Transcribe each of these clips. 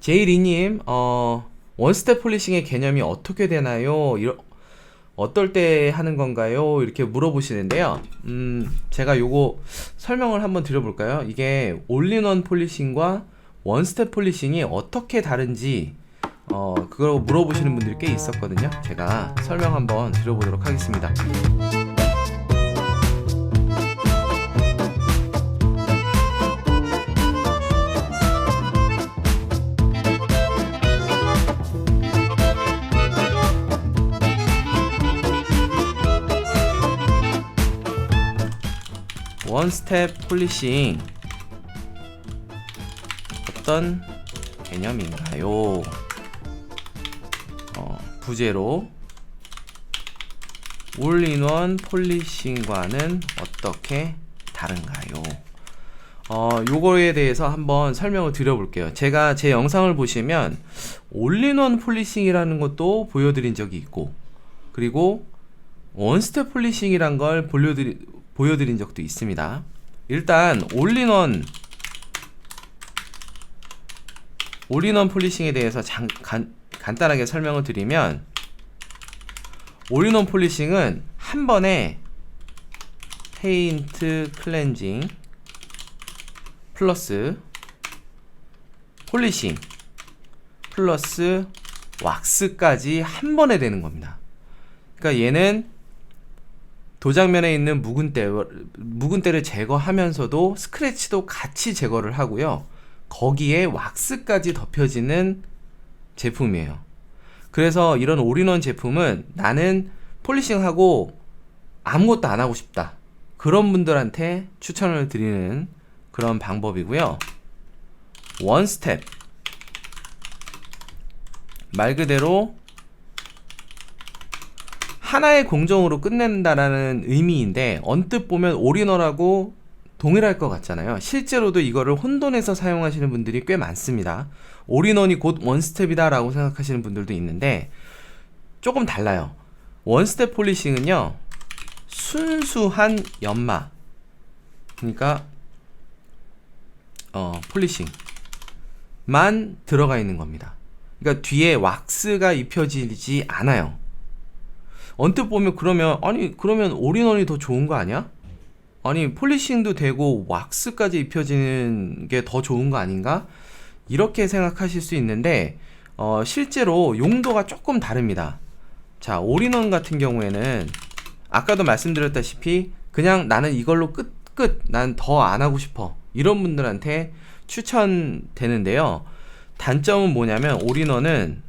제이리님, 어, 원스텝 폴리싱의 개념이 어떻게 되나요? 이러, 어떨 때 하는 건가요? 이렇게 물어보시는데요. 음, 제가 요거 설명을 한번 드려볼까요? 이게 올인원 폴리싱과 원스텝 폴리싱이 어떻게 다른지, 어, 그걸 물어보시는 분들이 꽤 있었거든요. 제가 설명 한번 드려보도록 하겠습니다. 원스텝 폴리싱 어떤 개념인가요? 어, 부제로 올인원 폴리싱과는 어떻게 다른가요? 어, 요거에 대해서 한번 설명을 드려볼게요. 제가 제 영상을 보시면 올인원 폴리싱이라는 것도 보여드린 적이 있고, 그리고 원스텝 폴리싱이란 걸 보여드리, 보여드린 적도 있습니다. 일단 올인원 올인원 폴리싱에 대해서 장, 간, 간단하게 설명을 드리면 올인원 폴리싱은 한 번에 페인트 클렌징 플러스 폴리싱 플러스 왁스까지 한 번에 되는 겁니다. 그러니까 얘는 도장면에 있는 묵은 때 묵은 때를 제거하면서도 스크래치도 같이 제거를 하고요. 거기에 왁스까지 덮여지는 제품이에요. 그래서 이런 올인원 제품은 나는 폴리싱하고 아무것도 안 하고 싶다. 그런 분들한테 추천을 드리는 그런 방법이고요. 원 스텝. 말 그대로 하나의 공정으로 끝낸다라는 의미인데 언뜻 보면 올인원하고 동일할 것 같잖아요. 실제로도 이거를 혼돈해서 사용하시는 분들이 꽤 많습니다. 올인원이 곧 원스텝이다라고 생각하시는 분들도 있는데 조금 달라요. 원스텝 폴리싱은요. 순수한 연마. 그러니까 어, 폴리싱만 들어가 있는 겁니다. 그러니까 뒤에 왁스가 입혀지지 않아요. 언뜻 보면 그러면 아니 그러면 올인원이 더 좋은 거 아니야? 아니 폴리싱도 되고 왁스까지 입혀지는 게 더 좋은 거 아닌가? 이렇게 생각하실 수 있는데 어, 실제로 용도가 조금 다릅니다. 자 올인원 같은 경우에는 아까도 말씀드렸다시피 그냥 나는 이걸로 끝 끝 난 더 안 하고 싶어 이런 분들한테 추천되는데요. 단점은 뭐냐면 올인원은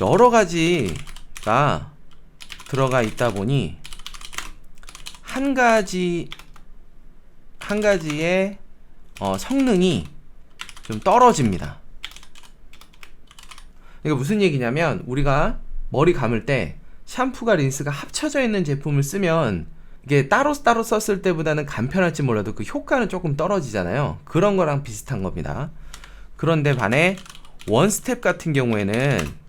여러 가지가 들어가 있다 보니 한 가지 한 가지의 어, 성능이 좀 떨어집니다. 이게 무슨 얘기냐면 우리가 머리 감을 때 샴푸가 린스가 합쳐져 있는 제품을 쓰면 이게 따로 따로 썼을 때보다는 간편할지 몰라도 그 효과는 조금 떨어지잖아요. 그런 거랑 비슷한 겁니다. 그런데 반해 원스텝 같은 경우에는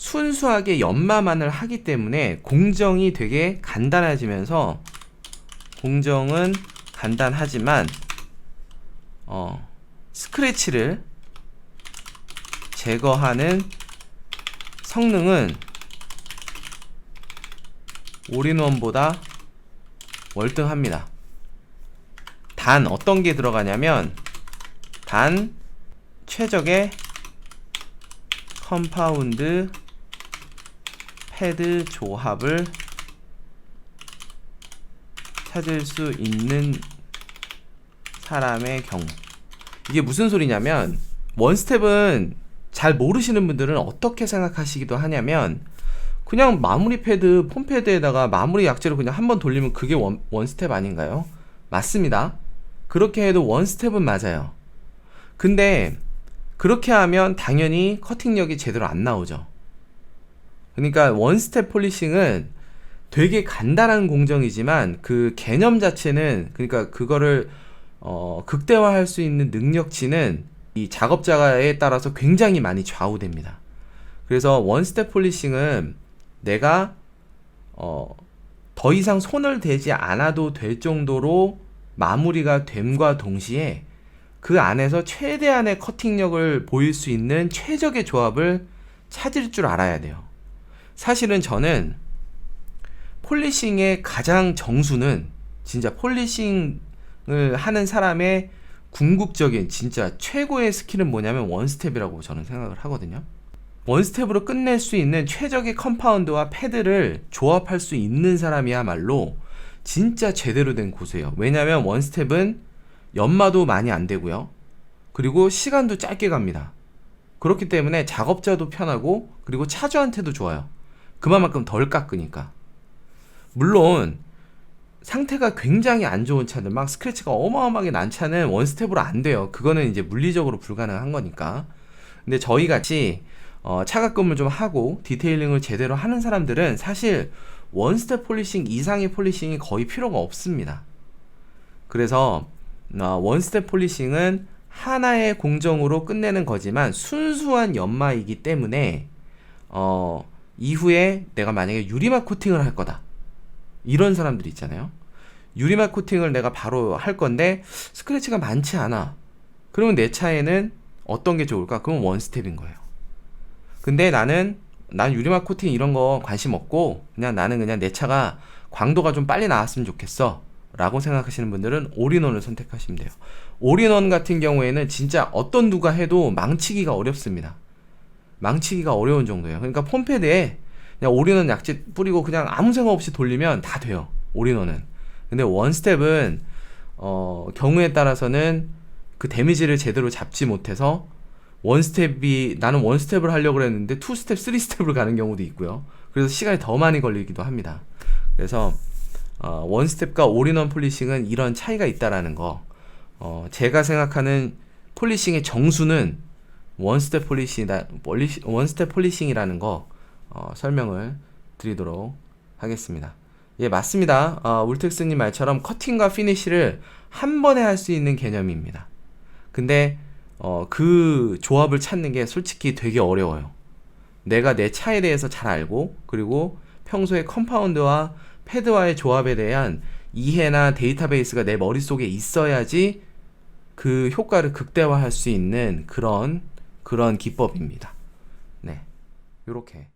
순수하게 연마만을 하기 때문에 공정이 되게 간단해지면서 공정은 간단하지만 어, 스크래치를 제거하는 성능은 올인원보다 월등합니다. 단 어떤 게 들어가냐면 단 최적의 컴파운드 패드 조합을 찾을 수 있는 사람의 경우 이게 무슨 소리냐면 원스텝은 잘 모르시는 분들은 어떻게 생각하시기도 하냐면 그냥 마무리 패드 폼 패드에다가 마무리 약재로 그냥 한 번 돌리면 그게 원, 원스텝 아닌가요? 맞습니다. 그렇게 해도 원스텝은 맞아요. 근데 그렇게 하면 당연히 커팅력이 제대로 안 나오죠. 그러니까 원스텝 폴리싱은 되게 간단한 공정이지만 그 개념 자체는 그러니까 그거를 어, 극대화할 수 있는 능력치는 이 작업자에 따라서 굉장히 많이 좌우됩니다. 그래서 원스텝 폴리싱은 내가 어, 더 이상 손을 대지 않아도 될 정도로 마무리가 됨과 동시에 그 안에서 최대한의 커팅력을 보일 수 있는 최적의 조합을 찾을 줄 알아야 돼요. 사실은 저는 폴리싱의 가장 정수는 진짜 폴리싱을 하는 사람의 궁극적인 진짜 최고의 스킬은 뭐냐면 원스텝이라고 저는 생각을 하거든요. 원스텝으로 끝낼 수 있는 최적의 컴파운드와 패드를 조합할 수 있는 사람이야말로 진짜 제대로 된 고수예요. 왜냐면 원스텝은 연마도 많이 안 되고요. 그리고 시간도 짧게 갑니다. 그렇기 때문에 작업자도 편하고 그리고 차주한테도 좋아요. 그만큼 덜 깎으니까. 물론 상태가 굉장히 안 좋은 차들 막 스크래치가 어마어마하게 난 차는 원스텝으로 안 돼요. 그거는 이제 물리적으로 불가능한 거니까. 근데 저희 같이 어, 차가끔을 좀 하고 디테일링을 제대로 하는 사람들은 사실 원스텝 폴리싱 이상의 폴리싱이 거의 필요가 없습니다. 그래서 어, 원스텝 폴리싱은 하나의 공정으로 끝내는 거지만 순수한 연마이기 때문에 어, 이후에 내가 만약에 유리막 코팅을 할 거다. 이런 사람들이 있잖아요. 유리막 코팅을 내가 바로 할 건데 스크래치가 많지 않아. 그러면 내 차에는 어떤 게 좋을까? 그럼 원 스텝인 거예요. 근데 나는 난 유리막 코팅 이런 거 관심 없고 그냥 나는 그냥 내 차가 광도가 좀 빨리 나왔으면 좋겠어. 라고 생각하시는 분들은 올인원을 선택하시면 돼요. 올인원 같은 경우에는 진짜 어떤 누가 해도 망치기가 어렵습니다. 망치기가 어려운 정도예요. 그러니까 폼패드에 그냥 올인원 약재 뿌리고 그냥 아무 생각 없이 돌리면 다 돼요. 올인원은. 근데 원스텝은 어, 경우에 따라서는 그 데미지를 제대로 잡지 못해서 원스텝이 나는 원스텝을 하려고 그랬는데 투스텝, 쓰리스텝을 가는 경우도 있고요. 그래서 시간이 더 많이 걸리기도 합니다. 그래서 어, 원스텝과 올인원 폴리싱은 이런 차이가 있다라는 거. 어, 제가 생각하는 폴리싱의 정수는 원스텝 폴리시- 원스텝 폴리싱이라는 거 어, 설명을 드리도록 하겠습니다. 예, 맞습니다. 어, 울텍스님 말처럼 커팅과 피니쉬를 한 번에 할 수 있는 개념입니다. 근데 어, 그 조합을 찾는 게 솔직히 되게 어려워요. 내가 내 차에 대해서 잘 알고 그리고 평소에 컴파운드와 패드와의 조합에 대한 이해나 데이터베이스가 내 머릿속에 있어야지 그 효과를 극대화할 수 있는 그런 그런 기법입니다. 네. 요렇게